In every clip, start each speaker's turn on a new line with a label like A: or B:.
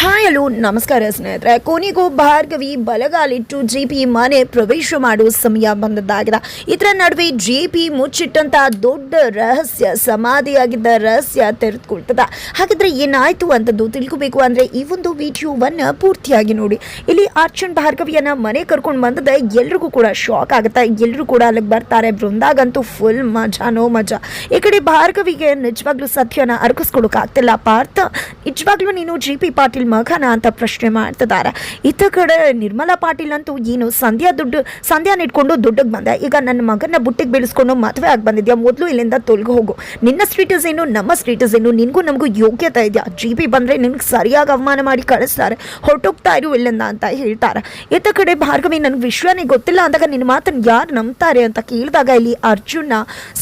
A: Hi hello ನಮಸ್ಕಾರ ಸ್ನೇಹಿತರೆ. ಕೊನೆಗೂ ಭಾರ್ಗವಿ ಬಲಗಾಲಿಟ್ಟು ಜಿ ಪಿ ಮನೆ ಪ್ರವೇಶ ಮಾಡುವ ಸಮಯ ಬಂದದ್ದಾಗಿದೆ. ಇದರ ನಡುವೆ ಜಿ ಪಿ ಮುಚ್ಚಿಟ್ಟಂತ ದೊಡ್ಡ ರಹಸ್ಯ, ಸಮಾಧಿಯಾಗಿದ್ದ ರಹಸ್ಯ ತೆರೆದುಕೊಳ್ತದ. ಹಾಗಾದ್ರೆ ಏನಾಯ್ತು ಅಂತದ್ದು ತಿಳ್ಕೋಬೇಕು ಅಂದ್ರೆ ಈ ಒಂದು ವಿಡಿಯೋವನ್ನ ಪೂರ್ತಿಯಾಗಿ ನೋಡಿ. ಇಲ್ಲಿ ಅರ್ಚನ್ ಭಾರ್ಗವಿಯನ್ನ ಮನೆ ಕರ್ಕೊಂಡು ಬಂದದ ಎಲ್ರಿಗೂ ಕೂಡ ಶಾಕ್ ಆಗುತ್ತೆ. ಎಲ್ಲರೂ ಕೂಡ ಅಲ್ಲಿಗೆ ಬರ್ತಾರೆ. ಬೃಂದಾಗಂತೂ ಫುಲ್ ಮಜಾನೋ ಮಜಾ. ಈ ಕಡೆ ಭಾರ್ಗವಿಗೆ ನಿಜವಾಗ್ಲೂ ಸತ್ಯನ ಅರ್ಕಿಸ್ಕೊಳಕ್ ಆಗ್ತಿಲ್ಲ ಪಾರ್ಥ, ನಿಜವಾಗ್ಲೂ ನೀನು ಜಿ ಪಿ ಮಗನ ಅಂತ ಪ್ರಶ್ನೆ ಮಾಡ್ತಿದ್ದಾರೆ. ಇತ್ತ ಕಡೆ ನಿರ್ಮಲಾ ಪಾಟೀಲ್ ಅಂತೂ ಏನು ಸಂಧ್ಯಾ ದುಡ್ಡು ಸಂಧ್ಯಾನ ಇಟ್ಕೊಂಡು ದುಡ್ಡಿಗೆ ಬಂದೆ. ಈಗ ನನ್ನ ಮಗನ ಬುಟ್ಟಿಗೆ ಬೆಳೆಸ್ಕೊಂಡು ಮದುವೆ ಆಗಿ ಬಂದಿದ್ಯಾ? ಮೊದಲು ಇಲ್ಲಿಂದ ತೊಲಗಿ ಹೋಗು. ನಿನ್ನ ಸ್ಟೇಟಸ್ ಏನು? ನಮ್ಮ ಸ್ಟೇಟಸ್ ಏನು? ನಿನಗೂ ನಮಗೂ ಯೋಗ್ಯತೆ ಇದೆಯಾ? ಜಿ ಬಿ ಬಂದರೆ ನಿನಗೆ ಸರಿಯಾಗಿ ಅವಮಾನ ಮಾಡಿ ಕಳಿಸ್ತಾರೆ. ಹೊರಟೋಗ್ತಾ ಇರು ಇಲ್ಲಿಂದ ಅಂತ ಹೇಳ್ತಾರೆ. ಇತ್ತ ಕಡೆ ಭಾರ್ಗವಿ, ನನಗೆ ವಿಶ್ವನೇ ಗೊತ್ತಿಲ್ಲ ಅಂದಾಗ ನಿನ್ನ ಮಾತನ್ನು ಯಾರು ನಂಬ್ತಾರೆ ಅಂತ ಕೇಳಿದಾಗ ಇಲ್ಲಿ ಅರ್ಜುನ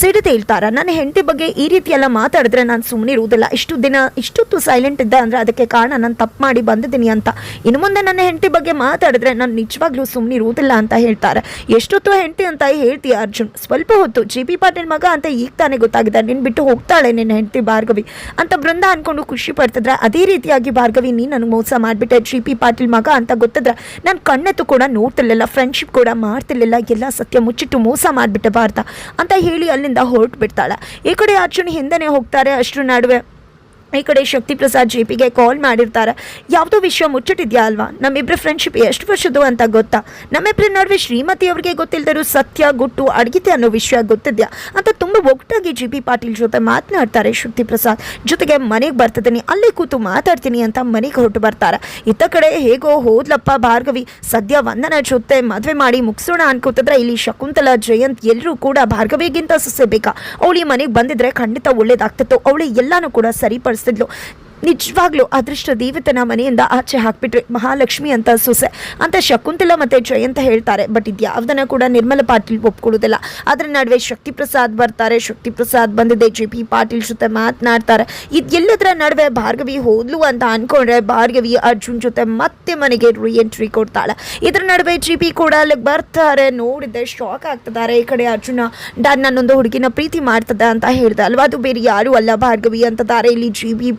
A: ಸಿಡಿದು ಹೇಳ್ತಾರೆ. ನನ್ನ ಹೆಂಡತಿ ಬಗ್ಗೆ ಈ ರೀತಿ ಎಲ್ಲ ಮಾತಾಡಿದ್ರೆ ನಾನು ಸುಮ್ಮನೆ ಇರುವುದಿಲ್ಲ ಇಷ್ಟು ದಿನ, ಇಷ್ಟೊತ್ತು ಸೈಲೆಂಟ್ ಇದ್ದೆ ಅಂದರೆ ಅದಕ್ಕೆ ಕಾರಣ ನನ್ನ ತಪ್ಪು ಮಾಡಿ ಬಂದಿದ್ದೀನಿ ಅಂತ. ಇನ್ನು ಮುಂದೆ ನನ್ನ ಹೆಂಡತಿ ಬಗ್ಗೆ ಮಾತಾಡಿದ್ರೆ ನಾನು ನಿಜವಾಗ್ಲೂ ಸುಮ್ಮನೆ ಇರುವುದಿಲ್ಲ ಅಂತ ಹೇಳ್ತಾರೆ. ಎಷ್ಟೊತ್ತು ಹೆಂಡತಿ ಅಂತ ಹೇಳ್ತೀಯ ಅರ್ಜುನ್? ಸ್ವಲ್ಪ ಹೊತ್ತು ಜಿ ಪಿ ಪಾಟೀಲ್ ಮಗ ಅಂತ ಈಗ ತಾನೇ ಗೊತ್ತಾಗಿದೆ. ನಿನ್ನ ಬಿಟ್ಟು ಹೋಗ್ತಾಳೆ ನಿನ್ನ ಹೆಂಡತಿ ಭಾರ್ಗವಿ ಅಂತ ಬೃಂದ ಅನ್ಕೊಂಡು ಖುಷಿ ಪಡ್ತಿದ್ರೆ ಅದೇ ರೀತಿಯಾಗಿ ಭಾರ್ಗವಿ ನೀ ನನಗೆ ಮೋಸ ಮಾಡಿಬಿಟ್ಟೆ ಜಿ ಪಿ ಪಾಟೀಲ್ ಮಗ ಅಂತ ಗೊತ್ತಿದ್ರೆ ನಾನು ಕಣ್ಣೆತ್ತು ಕೂಡ ನೋಡ್ತಿರ್ಲಿಲ್ಲ ಫ್ರೆಂಡ್ಶಿಪ್ ಕೂಡ ಮಾಡ್ತಿರ್ಲಿಲ್ಲ, ಎಲ್ಲ ಸತ್ಯ ಮುಚ್ಚಿಟ್ಟು ಮೋಸ ಮಾಡಿಬಿಟ್ಟೆ ಭಾರತ ಅಂತ ಹೇಳಿ ಅಲ್ಲಿಂದ ಹೊರಟು ಬಿಡ್ತಾಳೆ. ಈ ಕಡೆ ಅರ್ಜುನ್ ಹಿಂದೆನೇ ಹೋಗ್ತಾರೆ. ಅಷ್ಟರ ನಡುವೆ ಈ ಕಡೆ ಶಕ್ತಿ ಪ್ರಸಾದ್ ಜೆ ಪಿಗೆ ಕಾಲ್ ಮಾಡಿರ್ತಾರೆ. ಯಾವುದೋ ವಿಷಯ ಮುಚ್ಚಿಟ್ಟಿದ್ಯಾ ಅಲ್ವಾ? ನಮ್ಮಿಬ್ಬರ ಫ್ರೆಂಡ್ಶಿಪ್ ಎಷ್ಟು ವರ್ಷದ್ದು ಅಂತ ಗೊತ್ತಾ? ನಮ್ಮಿಬ್ಬರ ನಡುವೆ ಶ್ರೀಮತಿ ಅವರಿಗೆ ಗೊತ್ತಿಲ್ಲದರೂ ಸತ್ಯ, ಗುಟ್ಟು ಅಡಗಿದೆ ಅನ್ನೋ ವಿಷಯ ಗೊತ್ತಿದ್ಯಾ? ಅಂತ ತುಂಬ ಒಟ್ಟಾಗಿ ಜಿ ಪಿ ಪಾಟೀಲ್ ಜೊತೆ ಮಾತನಾಡ್ತಾರೆ ಶಕ್ತಿ ಪ್ರಸಾದ್ ಜೊತೆಗೆ ಮನೆಗೆ ಬರ್ತಿದ್ದೀನಿ, ಅಲ್ಲೇ ಕೂತು ಮಾತಾಡ್ತೀನಿ ಅಂತ ಮನೆಗೆ ಹೊರಟು ಬರ್ತಾರೆ. ಇತ್ತ ಕಡೆ ಹೇಗೋ ಹೋದ್ಲಪ್ಪ ಭಾರ್ಗವಿ, ಸದ್ಯ ವಂದನ ಜೊತೆ ಮದುವೆ ಮಾಡಿ ಮುಗಿಸೋಣ ಅನ್ಕೋತಿದ್ರೆ ಇಲ್ಲಿ ಶಕುಂತಲಾ, ಜಯಂತ್ ಎಲ್ಲರೂ ಕೂಡ ಭಾರ್ಗವಿಗಿಂತ ಸಸ್ಯ ಬೇಕಾ? ಅವಳಿ ಮನೆಗೆ ಬಂದಿದ್ರೆ ಖಂಡಿತ ಒಳ್ಳೇದಾಗ್ತಿತ್ತು. ಅವಳಿ ಎಲ್ಲಾನು ಕೂಡ ಸರಿಪಡಿಸ್ತಿದ್ಲು ನಿಜವಾಗ್ಲೂ ಅದೃಷ್ಟ ದೇವತನ ಮನೆಯಿಂದ ಆಚೆ ಹಾಕ್ಬಿಟ್ರೆ. ಮಹಾಲಕ್ಷ್ಮಿ ಅಂತ ಸೊಸೆ. ಅಂತ ಶಕುಂತಲ ಮತ್ತೆ ಜಯಂತ ಹೇಳ್ತಾರೆ. ಬಟ್ ಇದ್ಯಾವ್ದನ್ನ ಕೂಡ ನಿರ್ಮಲ ಪಾಟೀಲ್ ಒಪ್ಕೊಳ್ಳೋದಿಲ್ಲ ಅದ್ರ ನಡುವೆ ಶಕ್ತಿ ಪ್ರಸಾದ್ ಬರ್ತಾರೆ. ಶಕ್ತಿ ಪ್ರಸಾದ್ ಬಂದಿದೆ. ಜೆ ಪಿ ಪಾಟೀಲ್ ಜೊತೆ ಮಾತನಾಡ್ತಾರೆ. ಇದೆಲ್ಲದರ ನಡುವೆ ಭಾರ್ಗವಿ ಹೋದ್ಲು ಅಂತ ಅನ್ಕೊಂಡ್ರೆ ಭಾರ್ಗವಿ ಅರ್ಜುನ್ ಜೊತೆ ಮತ್ತೆ ಮನೆಗೆ ರಿ ಎಂಟ್ರಿ ಕೊಡ್ತಾಳೆ. ಇದ್ರ ನಡುವೆ ಜಿ ಪಿ ಕೂಡ ಅಲ್ಲಿಗೆ ಬರ್ತಾರೆ. ನೋಡಿದ್ದೆ ಶಾಕ್ ಆಗ್ತಿದ್ದಾರೆ. ಈ ಕಡೆ ಅರ್ಜುನ ಡನ್ ನನ್ನೊಂದು ಹುಡುಗಿನ ಪ್ರೀತಿ ಮಾಡ್ತದೆ ಅಂತ ಹೇಳ್ದೆ ಅಲ್ವಾ? ಅದು ಬೇರೆ ಯಾರು ಅಲ್ಲ ಭಾರ್ಗವಿ ದಾರೆ ಇಲ್ಲಿ ಜಿ ಬಿ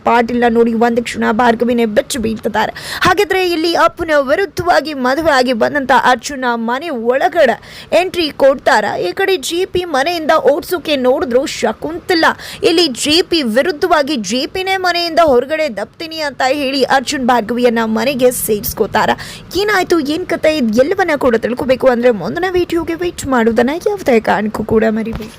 A: ನೋಡಿ ಒಂದು ಕ್ಷಣ ಭಾರ್ಗವಿನೇ ಬೆಚ್ಚು ಬೀಳ್ತಿದ್ದಾರೆ. ಹಾಗಿದ್ರೆ ಇಲ್ಲಿ ಅಪ್ಪನ ವಿರುದ್ಧವಾಗಿ ಮದುವೆ ಆಗಿ ಬಂದಂತ ಅರ್ಜುನ ಮನೆ ಒಳಗಡೆ ಎಂಟ್ರಿ ಕೊಡ್ತಾರ. ಈ ಕಡೆ ಜಿ ಪಿ ಮನೆಯಿಂದ ಓಡಿಸೋಕೆ ನೋಡಿದ್ರು ಶಕುಂತಲ. ಇಲ್ಲಿ ಜಿ ಪಿ ವಿರುದ್ಧವಾಗಿ ಜಿ ಪಿನೇ ಮನೆಯಿಂದ ಹೊರಗಡೆ ದಪ್ತೀನಿ ಅಂತ ಹೇಳಿ ಅರ್ಜುನ್ ಭಾರ್ಗವಿಯನ್ನ ಮನೆಗೆ ಸೇರಿಸ್ಕೋತಾರ. ಏನಾಯ್ತು, ಏನ್ ಕತೆ ಇದು ಎಲ್ಲವನ್ನ ಕೂಡ ತಿಳ್ಕೋಬೇಕು ಅಂದ್ರೆ ಮುಂದಿನ ವಿಡಿಯೋಗೆ ವೇಟ್ ಮಾಡೋದನ್ನ ಯಾವುದೇ ಕಾರಣಕ್ಕೂ ಕೂಡ ಮರಿಬೇಡಿ.